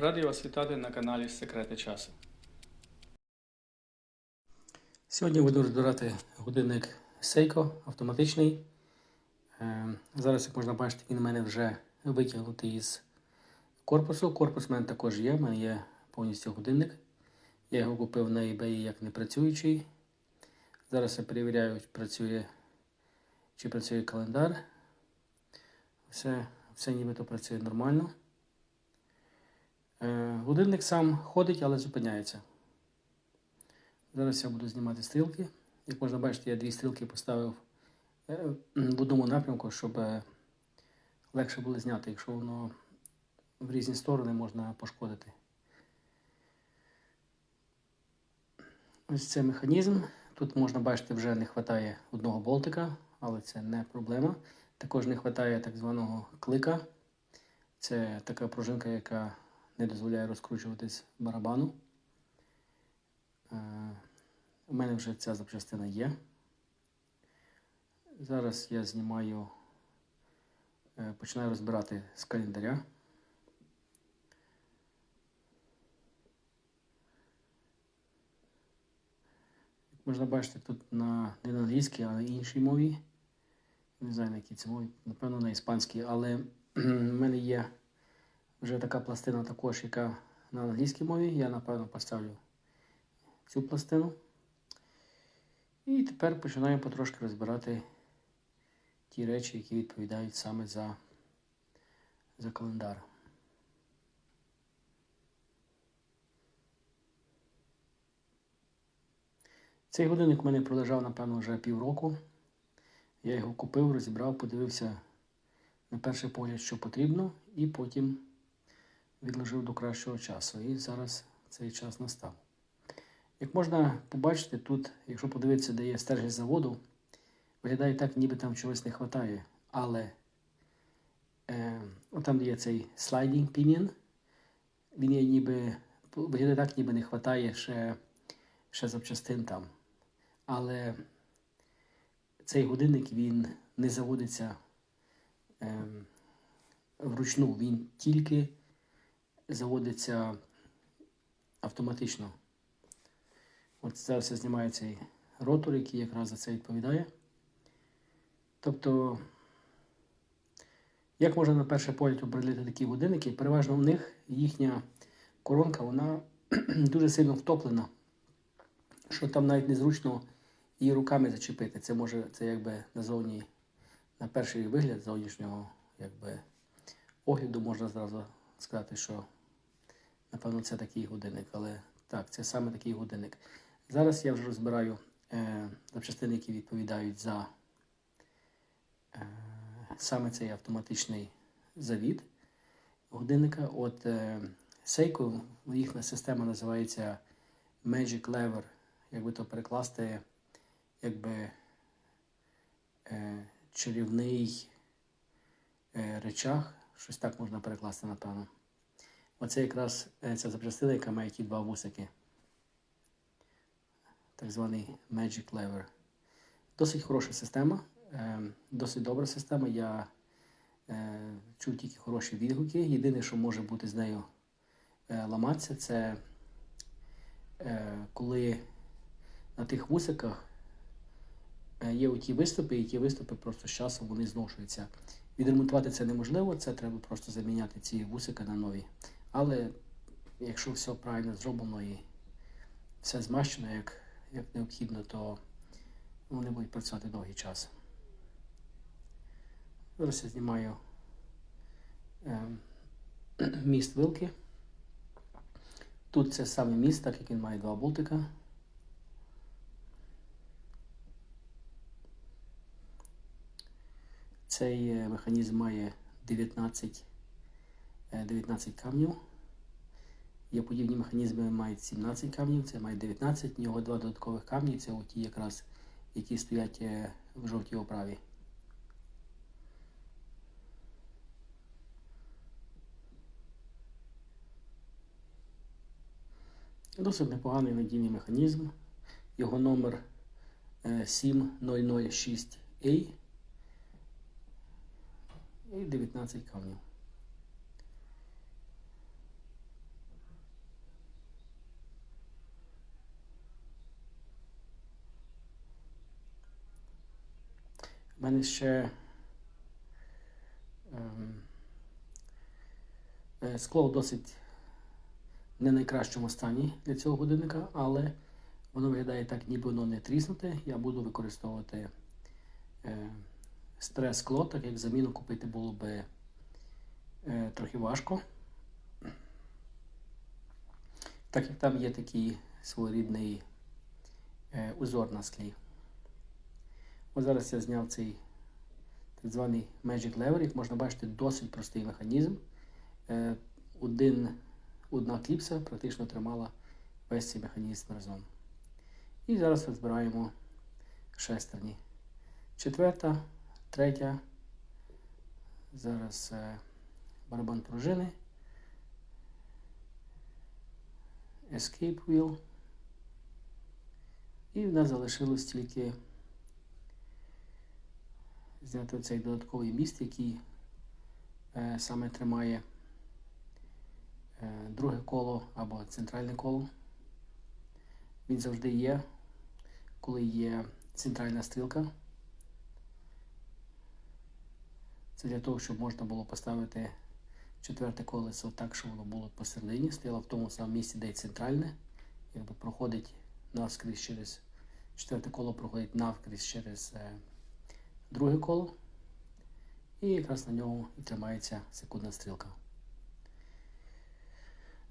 Радий вас вітати на каналі Секрети часу. Сьогодні буду розбирати годинник Seiko автоматичний. Е, Зараз, як можна бачити, він у мене вже витягнутий із корпусу. Корпус в мене також є, в мене є повністю годинник. Я його купив на eBay як непрацюючий. Зараз я перевіряю, чи працює, чи працює календар. Все, все нібито працює нормально. Е, Годинник сам ходить, але зупиняється. Зараз я буду знімати стрілки. Як можна бачити, я дві стрілки поставив е, в одному напрямку, щоб е, легше було зняти, якщо воно в різні сторони можна пошкодити. Ось це механізм. Тут можна бачити, вже не вистачає одного болтика, але це не проблема. Також не вистачає так званого клика. Це така пружинка, яка не дозволяє розкручуватись барабану. Е, У мене вже ця запчастина є. Зараз я знімаю, е, починаю розбирати з календаря. Як можна бачити, тут на, не на англійській, а на іншій мові. Не знаю, на якій це мові, напевно, на іспанській, але в мене є вже така пластина також, яка на англійській мові. Я, напевно, поставлю цю пластину. І тепер починаємо потрошки розбирати ті речі, які відповідають саме за, за календар. Цей годинник у мене пролежав, напевно, вже півроку. Я його купив, розібрав, подивився на перший погляд, що потрібно, і потім відложив до кращого часу. І зараз цей час настав. Як можна побачити, тут, якщо подивитися, де є стержень заводу, виглядає так, ніби там чогось не вистачає. Але е, там, є цей sliding pinion, він є ніби, виглядає так, ніби не вистачає ще, ще запчастин там. Але цей годинник він не заводиться е, вручну, він тільки заводиться автоматично. От зараз все знімає цей ротор, який якраз за це відповідає. Тобто, як можна на перший погляд определити такі годинники, переважно в них їхня коронка вона дуже сильно втоплена, що там навіть незручно її руками зачепити. Це може, це якби назовні, на перший вигляд зовнішнього якби, огляду можна зразу сказати, що напевно це такий годинник. Але так, це саме такий годинник. Зараз я вже розбираю е, запчастини, які відповідають за е, саме цей автоматичний завід годинника. От е, Seiko, їхня система називається Magic Lever. Якби то перекласти, якби е, чарівний е, речах, щось так можна перекласти, напевно. Оце якраз е, ця запчастина, яка має ті два вусики. Так званий Magic Lever. Досить хороша система, е, досить добра система. Я е, чув тільки хороші відгуки. Єдине, що може бути з нею ламатися, це коли на тих вусиках є оті виступи, і ті виступи просто з часом вони зношуються. Відремонтувати це неможливо, це треба просто заміняти ці вусики на нові. Але якщо все правильно зроблено і все змащено як, як необхідно, то вони будуть працювати довгий час. Зараз я знімаю е, міст вилки. Тут це саме міст, так як він має два болтика. Цей е, механізм має 19, е, 19 камнів. Є подібні механізми мають 17 камнів, це має 19, в нього два додаткових камні, це ті якраз, які стоять е, в жовтій оправі. Досить непоганий надійний механізм. Його номер е, 7006A і 19 камнів. Мене ще ем, е, скло в досить не найкращому стані для цього годинника, але воно виглядає так, ніби воно не тріснуте. Я буду використовувати е, старе скло, так як заміну купити було би е, трохи важко. Так як там є такий своєрідний е, узор на склі. Ось зараз я зняв цей так званий Magic Lever. Як можна бачити, досить простий механізм. Е, один, одна кліпса практично тримала весь цей механізм разом. І зараз розбираємо шестерні. Четверта, третя. Зараз е, барабан пружини. Escape Wheel. І в нас залишилось тільки зняти цей додатковий міст, який е, саме тримає е, друге коло або центральне коло. Він завжди є, коли є центральна стрілка. Це для того, щоб можна було поставити четверте колесо так, щоб воно було посередині, стояло в тому самому місці, де й центральне, якби проходить навскрізь через четверте коло проходить навкрізь через е, друге коло. І якраз на ньому і тримається секундна стрілка.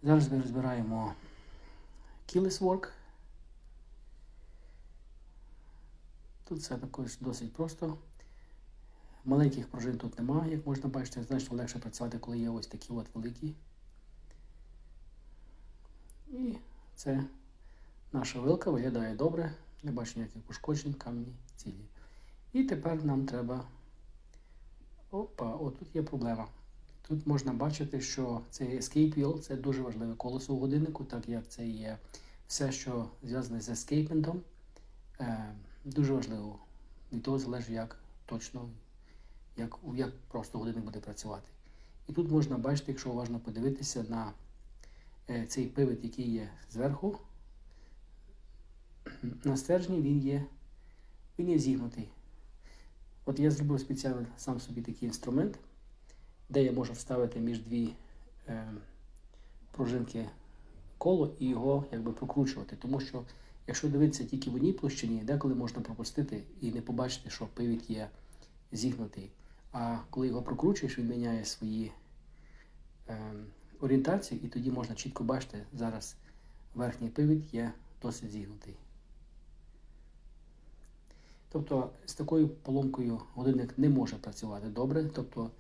Зараз ми розбираємо Keyless Work. Тут все також досить просто. Маленьких пружин тут немає, як можна бачити, значно легше працювати, коли є ось такі от великі. І це наша вилка виглядає добре, не бачу ніяких пошкоджень, камні цілі. І тепер нам треба. Опа, отут є проблема. Тут можна бачити, що цей Escape Wheel це дуже важливе колесо у годиннику, так як це є все, що зв'язане з ескейпментом. Е, дуже важливо. Від того залежить, як точно, як, як просто годинник буде працювати. І тут можна бачити, якщо уважно подивитися на е, цей пивот, який є зверху. На стержні він є, він є зігнутий. От я зробив спеціально сам собі такий інструмент, де я можу вставити між дві е, пружинки коло і його якби прокручувати. Тому що, якщо дивитися тільки в одній площині, деколи можна пропустити і не побачити, що пивіт є зігнутий. А коли його прокручуєш, він міняє свої е, орієнтації, і тоді можна чітко бачити, зараз верхній пивіт є досить зігнутий. Тобто з такою поломкою годинник не може працювати добре. Тобто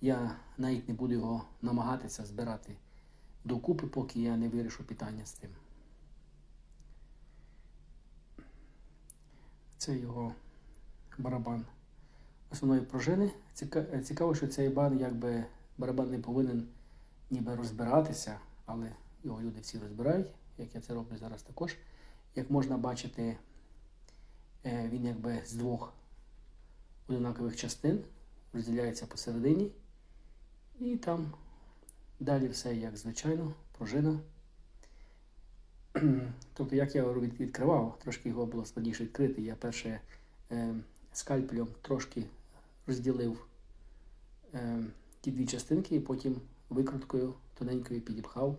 я навіть не буду його намагатися збирати докупи, поки я не вирішу питання з тим. Це його барабан основної пружини. Цікаво, що цей бан, якби барабан не повинен ніби розбиратися, але його люди всі розбирають, як я це роблю зараз також. Як можна бачити, він якби з двох однакових частин розділяється посередині. І там далі все як звичайно, пружина. Тобто, як я його відкривав, трошки його було складніше відкрити. Я перше е, скальпелем трошки розділив е, ті дві частинки і потім викруткою тоненькою підіпхав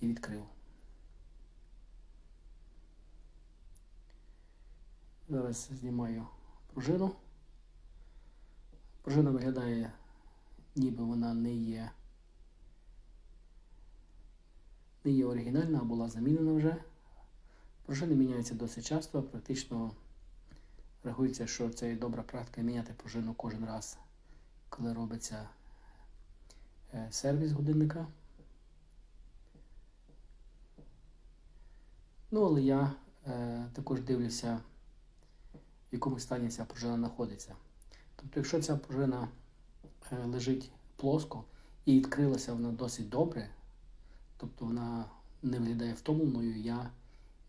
і відкрив. Зараз знімаю пружину. Пружина виглядає, ніби вона не є не є оригінальна, а була замінена вже. Пружини міняються досить часто, практично рахується, що це добра практика міняти пружину кожен раз, коли робиться е, сервіс годинника. Ну, але я е, також дивлюся в якому стані ця пружина знаходиться. Тобто, якщо ця пружина е, лежить плоско і відкрилася вона досить добре, тобто вона не виглядає втомленою, я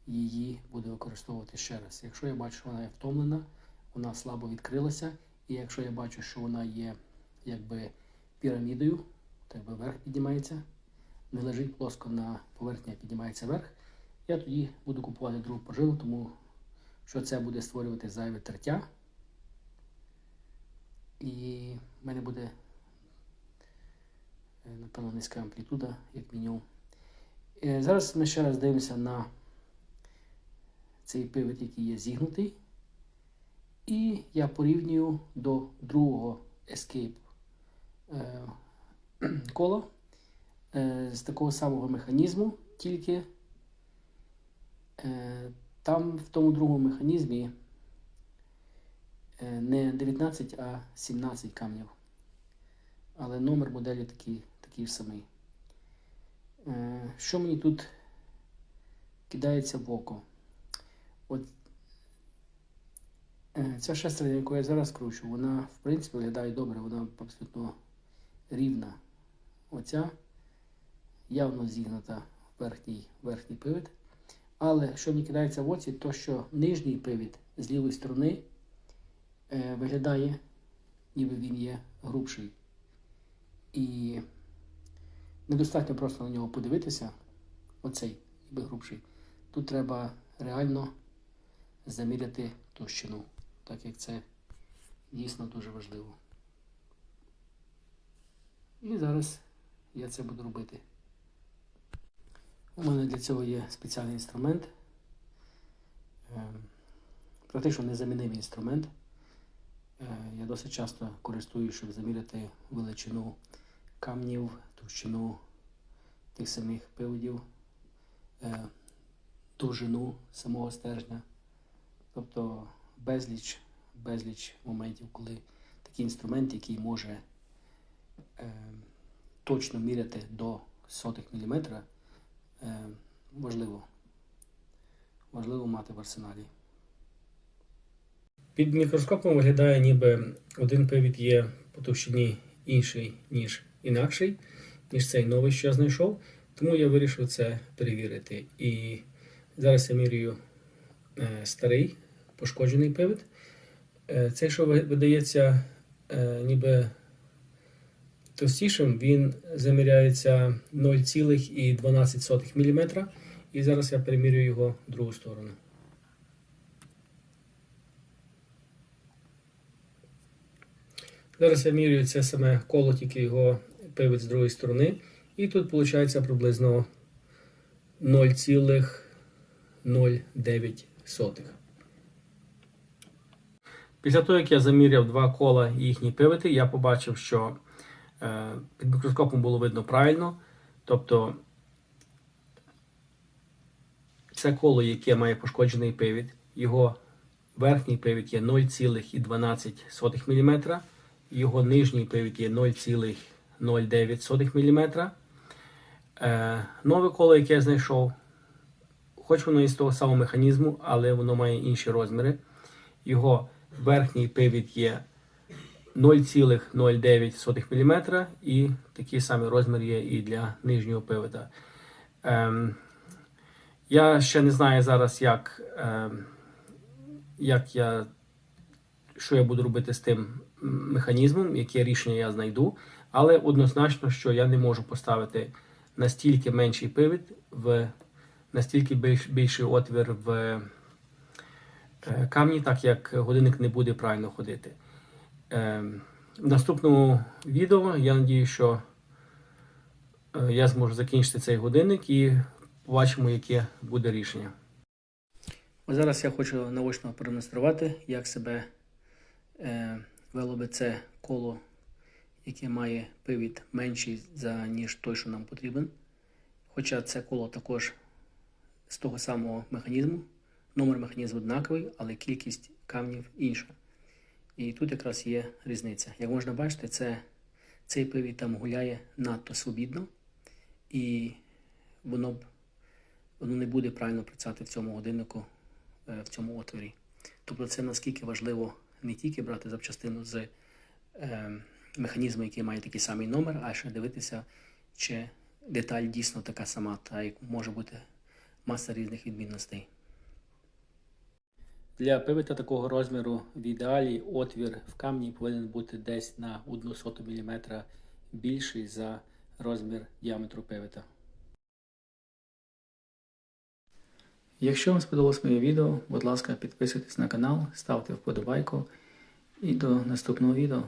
її буду використовувати ще раз. Якщо я бачу, що вона є втомлена, вона слабо відкрилася, і якщо я бачу, що вона є якби пірамідою, так би вверх піднімається, не лежить плоско на поверхні, а піднімається вверх, я тоді буду купувати другу пружину, тому що це буде створювати зайве тертя. І в мене буде, е, напевно, низька амплітуда, як мінімум. Е, Зараз ми ще раз дивимося на цей пивот, який є зігнутий. І я порівнюю до другого Escape е, кола з такого самого механізму, тільки там в тому другому механізмі е, не 19, а 17 камнів. Але номер моделі такий, такий самий. Е, Що мені тут кидається в око? От е, ця шестерня, яку я зараз кручу, вона в принципі виглядає добре, вона абсолютно рівна. Оця явно зігнута верхній, верхній пивот. Але що мені кидається в оці, то що нижній пивіт з лівої сторони е, виглядає, ніби він є грубший. І недостатньо просто на нього подивитися, оцей ніби грубший. Тут треба реально заміряти товщину, так як це дійсно дуже важливо. І зараз я це буду робити. У мене для цього є спеціальний інструмент. Ем, Практично незамінимий інструмент. Е, Я досить часто користуюсь, щоб заміряти величину камнів, товщину тих самих пиводів, е, довжину самого стержня. Тобто безліч, безліч моментів, коли такий інструмент, який може е, точно міряти до сотих міліметра, важливо. Важливо мати в арсеналі. Під мікроскопом виглядає, ніби один пивіт є по товщині інший, ніж інакший, ніж цей новий, що я знайшов. Тому я вирішив це перевірити. І зараз я міряю е, старий пошкоджений пивіт. Е, цей, що видається е, ніби товстішим, він заміряється 0,12 мм. І зараз я перемірюю його в другу сторону. Зараз я міряю це саме коло, тільки його пивець з другої сторони. І тут виходить приблизно 0,09. Після того, як я заміряв два кола їхні пивоти, я побачив, що під мікроскопом було видно правильно. Тобто це коло, яке має пошкоджений пивіт, його верхній пивіт є 0,12 мм, його нижній пивіт є 0,09 мм. Е, нове коло, яке я знайшов, хоч воно із того самого механізму, але воно має інші розміри. Його верхній пивіт є 0,09 мм і такий самий розмір є і для нижнього пивота. Ем, я ще не знаю зараз, як, ем, як я, що я буду робити з тим механізмом, яке рішення я знайду, але однозначно, що я не можу поставити настільки менший пивіт в настільки більш, більший отвір в е, камні, так як годинник не буде правильно ходити. Ем, В наступному відео я надію, що е, я зможу закінчити цей годинник і побачимо, яке буде рішення. Ось зараз я хочу наочно продемонструвати, як себе е, вело би це коло, яке має пивіт менший за ніж той, що нам потрібен. Хоча це коло також з того самого механізму. Номер механізму однаковий, але кількість камнів інша. І тут якраз є різниця. Як можна бачити, це, цей пивіт там гуляє надто свобідно, і воно б воно не буде правильно працювати в цьому годиннику, е, в цьому отворі. Тобто це наскільки важливо не тільки брати запчастину з е, механізму, який має такий самий номер, а ще дивитися, чи деталь дійсно така сама, та як може бути маса різних відмінностей. Для пивита такого розміру в ідеалі отвір в камні повинен бути десь на 1 соту мм більший за розмір діаметру пивита. Якщо вам сподобалось моє відео, будь ласка, підписуйтесь на канал, ставте вподобайку і до наступного відео.